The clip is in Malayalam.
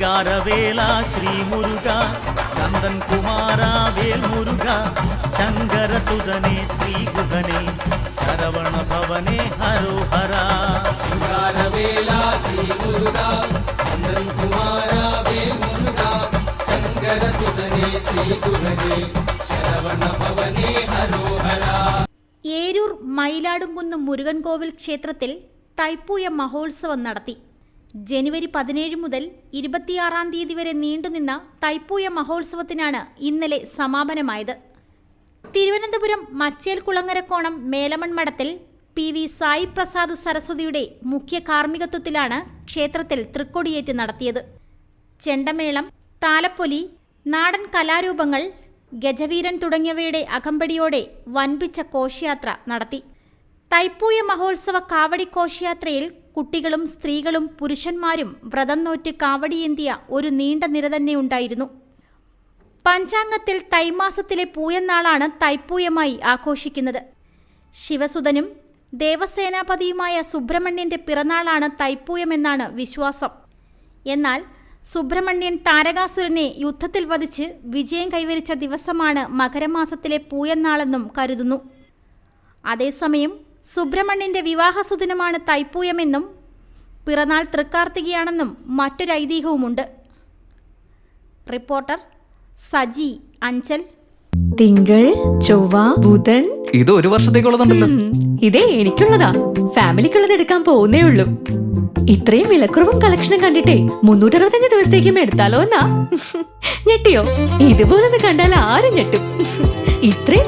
ശൃംഗാരവേല ശ്രീമുരുക നന്ദൻ കുമാര വേൽമുരുക ശങ്കരസുതനെ ശ്രീഗുഹനെ ശരവണ ഭവനെ ഹരോ ഹര ശൃംഗാരവേല ശ്രീമുരുക നന്ദൻ കുമാര വേൽമുരുക ശങ്കരസുതനെ ശ്രീഗുഹനെ ശരവണ ഭവനെ ഹരോ ഹര ഏരൂർ മയിലാടുംകുന്ന് മുരുകൻ കോവിൽ ക്ഷേത്രത്തിൽ തൈപ്പൂയ മഹോത്സവം നടത്തി. ജനുവരി പതിനേഴ് മുതൽ ഇരുപത്തിയാറാം തീയതി വരെ നീണ്ടുനിന്ന തൈപ്പൂയ മഹോത്സവത്തിനാണ് ഇന്നലെ സമാപനമായത്. തിരുവനന്തപുരം മച്ചേൽ കുളങ്ങരക്കോണം മേലമൺ മഠത്തിൽ പി വി സായി പ്രസാദ് സരസ്വതിയുടെ മുഖ്യ കാർമ്മികത്വത്തിലാണ് ക്ഷേത്രത്തിൽ തൃക്കൊടിയേറ്റ് നടത്തിയത്. ചെണ്ടമേളം താലപ്പൊലി നാടൻ കലാരൂപങ്ങൾ ഗജവീരൻ തുടങ്ങിയവയുടെ അകമ്പടിയോടെ വൻപിച്ച കോശയാത്ര നടത്തി. തൈപ്പൂയ മഹോത്സവ കാവടി ഘോഷയാത്രയിൽ കുട്ടികളും സ്ത്രീകളും പുരുഷന്മാരും വ്രതം നോറ്റ് കാവടിയേന്തിയ ഒരു നീണ്ട നിര തന്നെ ഉണ്ടായിരുന്നു പഞ്ചാംഗത്തിൽ തൈമാസത്തിലെ പൂയനാളാണ് തൈപ്പൂയമായി ആഘോഷിക്കുന്നത്. ശിവസുതനും ദേവസേനാപതിയുമായ സുബ്രഹ്മണ്യന്റെ പിറന്നാളാണ് തൈപ്പൂയമെന്നാണ് വിശ്വാസം. എന്നാൽ സുബ്രഹ്മണ്യൻ താരകാസുരനെ യുദ്ധത്തിൽ വധിച്ച് വിജയം കൈവരിച്ച ദിവസമാണ് മകരമാസത്തിലെ പൂയന്നാളെന്നും കരുതുന്നു. അതേസമയം സുബ്രഹ്മണ്യന്റെ വിവാഹസുദിനമാണ് തൈപ്പൂയമെന്നും പിറന്നാൾ തൃക്കാർത്തികയാണെന്നും മറ്റൊരു ഐതിഹ്യവുമുണ്ട്. റിപ്പോർട്ടർ സജി അഞ്ചൽ. തിങ്കൾ ചൊവ്വ ബുധൻ. ഇത് ഒരു വർഷത്തേക്കുള്ളതുണ്ടല്ലോ. ഇതേ എനിക്കുള്ളതാ. ഫാമിലിക്കുള്ളത് എടുക്കാൻ പോകുന്നേ ഉള്ളൂ. ഇത്രയും വിലക്കുറവും കളക്ഷനും കണ്ടിട്ടേ മുന്നൂറ്ററുപത്തഞ്ച് ദിവസത്തേക്കും എടുത്താലോ എന്നാ? ഞെട്ടിയോ? ഇതുപോലൊന്ന് കണ്ടാൽ ആരും ഞെട്ടും. ഇത്രയും